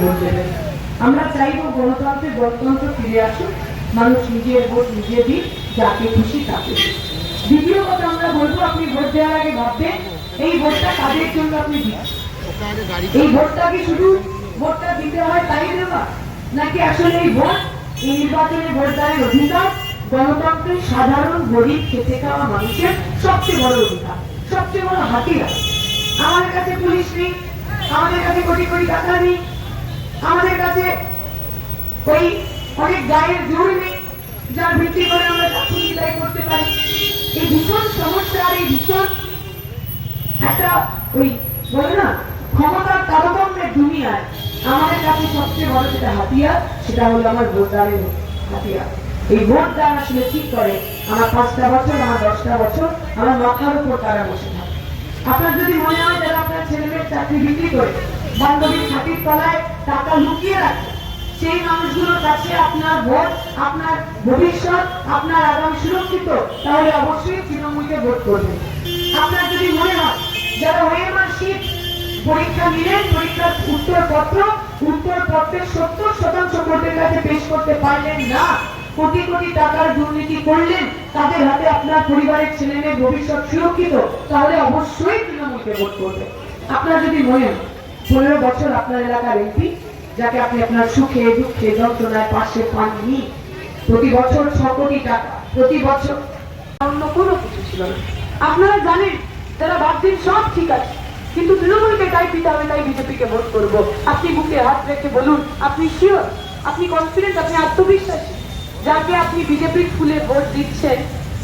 Vote. আমরা চাইব গণতন্ত্রের গণতন্ত্র ফিরে আসুক। মানুষ নিজের ভোট নিজে দিক, যাকে খুশি তাকে দ্বিতীয় কথা আমরা বলব, আপনি ভোট দেওয়ার আগে ভাববেন, এই ভোটটা কাদের জন্য আপনি এই ভোটটা কি শুধু ভোটটা দিতে হয় তাই দেওয়া নাকি আসলে এই ভোট, এই নির্বাচনে ভোটদানের অধিকার গণতন্ত্রের সাধারণ গরিব খেতে খাওয়া মানুষের সবচেয়ে বড় অধিকার, সবচেয়ে বড় হাতিয়ার? আমাদের কাছে পুলিশ নেই আমাদের কাছে কোটি কোটি টাকা নেই ওই অনেক গায়ের জোর নেই, যার ভিত্তি করে আমরা যা খুশি করতে পারি। এই ভীষণ সমস্যা আর এই ভীষণ একটা ওই বলে না, ক্ষমতার তারতম্যের দুনিয়ায় আমাদের কাছে সবচেয়ে বড় যেটা হাতিয়ার, সেটা হলো আমার ভোটদানের হাতিয়ার। এই ভোট দান আসলে ঠিক করে? আমার পাঁচটা বছর, আমার দশটা বছর, আমার মাথার উপর তারা বসে থাকে। আপনার যদি মনে হয় যারা আপনার ছেলে মেয়ের চাকরি বিক্রি করে বান্ধবীর ছাতির তলায় টাকা লুকিয়ে রাখে সেই মানুষগুলোর কাছে আপনার ভোট, আপনার ভবিষ্যৎ, আপনার আগামী সুরক্ষিত, তাহলে অবশ্যই তৃণমূলকে ভোট করবেন আপনার যদি মনে হয়, যারা হয়ে শীত পরীক্ষা নিলেন, পরীক্ষার উত্তরপত্র উত্তরপত্রের সত্তর শতাংশ কোর্টের কাছে পেশ করতে পারলেন না, কোটি কোটি টাকার দুর্নীতি করলেন, তাদের হাতে আপনার পরিবারের ছেলে মেয়ের ভবিষ্যৎ সুরক্ষিত, তাহলে অবশ্যই তৃণমূলকে ভোট করবেন আপনার যদি মনে হয়, পনেরো বছর আপনার এলাকার এমপি যাকে আপনি আপনার সুখে, দুঃখে, যন্ত্রণায় পাশে পাননি। প্রতি বছর ছ কোটি টাকা, প্রতি বছর। অন্য কোনো কিছু ছিল না। আপনারা জানেন, যারা ভাবছেন সব ঠিক আছে। কিন্তু তৃণমূলকে তাই দিতে হবে তাই বিজেপিকে ভোট করব। আপনি বুকে হাত রেখে বলুন, আপনি শিওর আপনি কনফিডেন্ট আপনি আত্মবিশ্বাসী? যাকে আপনি বিজেপির ফুলে ভোট দিচ্ছেন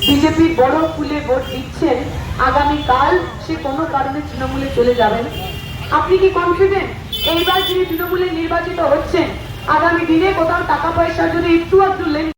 বিজেপির বড় ফুলে ভোট দিচ্ছেন, আগামীকাল সে কোনো কারণে তৃণমূলে চলে যাবে না। আপনি কি কনফিডেন্ট এইবার যিনি তৃণমূলে নির্বাচিত হচ্ছেন আগামী দিনে কোথাও টাকা পয়সা যদি একটু আধটু লেন